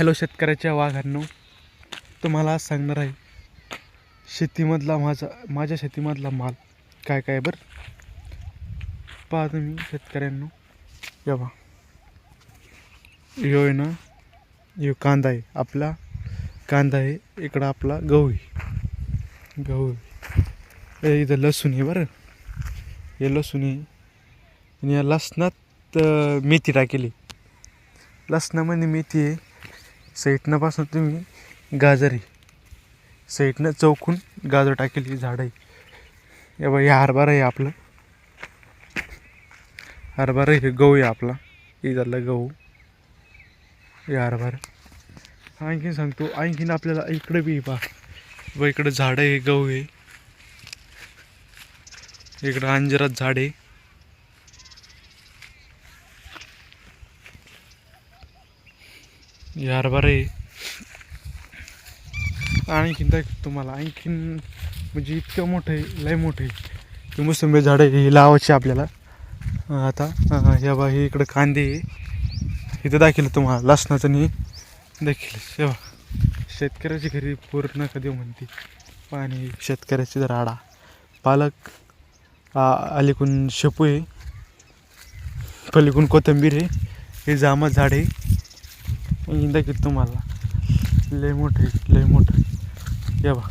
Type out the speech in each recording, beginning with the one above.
Hello शेतकऱ्याच्या वाघांनो तुम्हाला आज सांगणार आहे शेतीमधला माझा माझ्या शेतीमधला माल काय काय बरं? पहा तुम्ही शेतकऱ्यांनो या यो आहे ना यो कांदा आहे आपला कांदा आहे इकडं आपला गहू आहे. गहू आहे. इथं लसूण आहे बरं. हे लसूण आहे. आणि या लसणात मेथी टाकेली. लसणामध्ये मेथी आहे. सैटनापासून तुम्ही गाजर आहे सैटनं चौकून गाजर टाकेल ही झाड आहे या बघा हे हरभरा आहे आपलं. हरभरा हे गहू आहे आपला. हे झालं गहू. हे हरभरा. आणखीन सांगतो आणखीन आपल्याला इकडे बी पा व इकडं झाडं आहे गहू आहे. इकडं अंजिरात झाड आहे. हरभरा आहे आणखीन दाखव तुम्हाला. आणखीन म्हणजे इतकं मोठं आहे लय मोठं आहे. की मोसंबी झाडं हे लावायची आपल्याला. आता अं, हे बा हे इकडं कांदे आहे. इथं दाखवलं तुम्हाला लसणाचं नाही दाखील शेतकऱ्याची घरी पूर्ण कधी म्हणते. पाणी शेतकऱ्याची राडा. पालक आ अलीकून शेपू आहे. पलीकडून कोथिंबीर आहे. हे जामा झाड आहे. दाखवत तुम्हाला. लय मोठं आहे लय मोठं या बा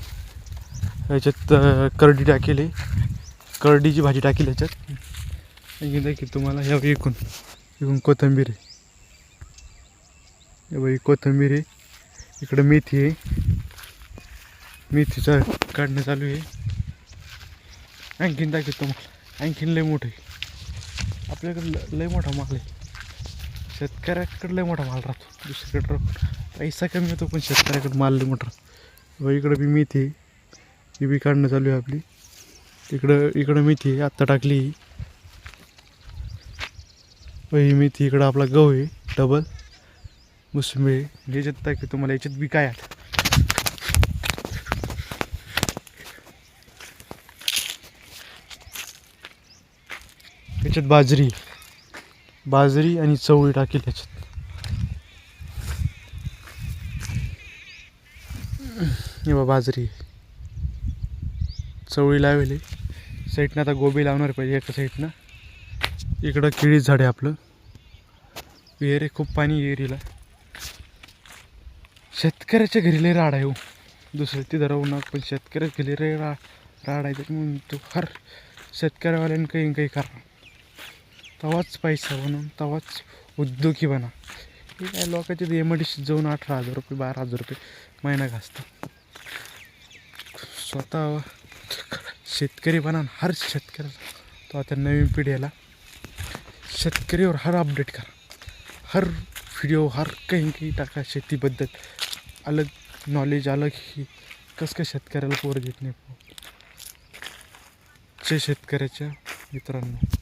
याच्यात करडी टाकेली. करडीची भाजी टाकेल याच्यात आणि दाखवत तुम्हाला या इकून. इकून कोथिंबीर आहे. या बाई कोथिंबीर आहे. इकडं मेथी आहे. मेथीचं काढणं चालू आहे. आणखीन दाखवत तुम्हाला. आणखीन लय मोठं आहे. आपल्याकडे ल- लय मोठा माल आहे. शेतकऱ्याकडे लय मोठा माल राहतो. दुसरीकडे पैसा कमी होतो पण शेतकऱ्याकडे माल लय मोठा राहतो. व इकडं बी मेथी ही बी काढणं चालू आहे आपली. इकडं इकडं मेथी आहे आत्ता टाकली ही. व ही मेथी इकडं आपला गहू आहे डबल मोसंबी आहे. याच्यात टाकी तुम्हाला? याच्यात बी काय आहे? याच्यात बाजरी बाजरी आणि चवळी टाकेल याच्यात हे बा बाजरी. चवळी लावली. साईडनं आता गोबी लावणार पाहिजे एका साईडनं. इकडं केळी झाड आहे आपलं. विहीर आहे खूप पाणी विहिरीला. शेतकऱ्याच्या घरी लय राड आहे हो. दुसरं तिथं राहू नका पण शेतकऱ्याच्या घरी लय रा राड आहे त्याच्यामुळे तो हर शेतकऱ्यावाल्यानं काही काही करा. तवाच पैसा बनवून तवाच उद्योगी बना. हे काय लोकांचे ते जाऊन अठरा हजार रुपये बारा हजार रुपये महिना घासतात. स्वतः शेतकरी बना हर शेतकऱ्याला. तो आता नवीन पिढीला शेतकरीवर हर अपडेट करा. हर व्हिडिओ हर काही काही टाका शेतीबद्दल. अलग नॉलेज अलग ही. कसं काय शेतकऱ्याला पोर देत नाही? जय शेतकऱ्याच्या मित्रांनो.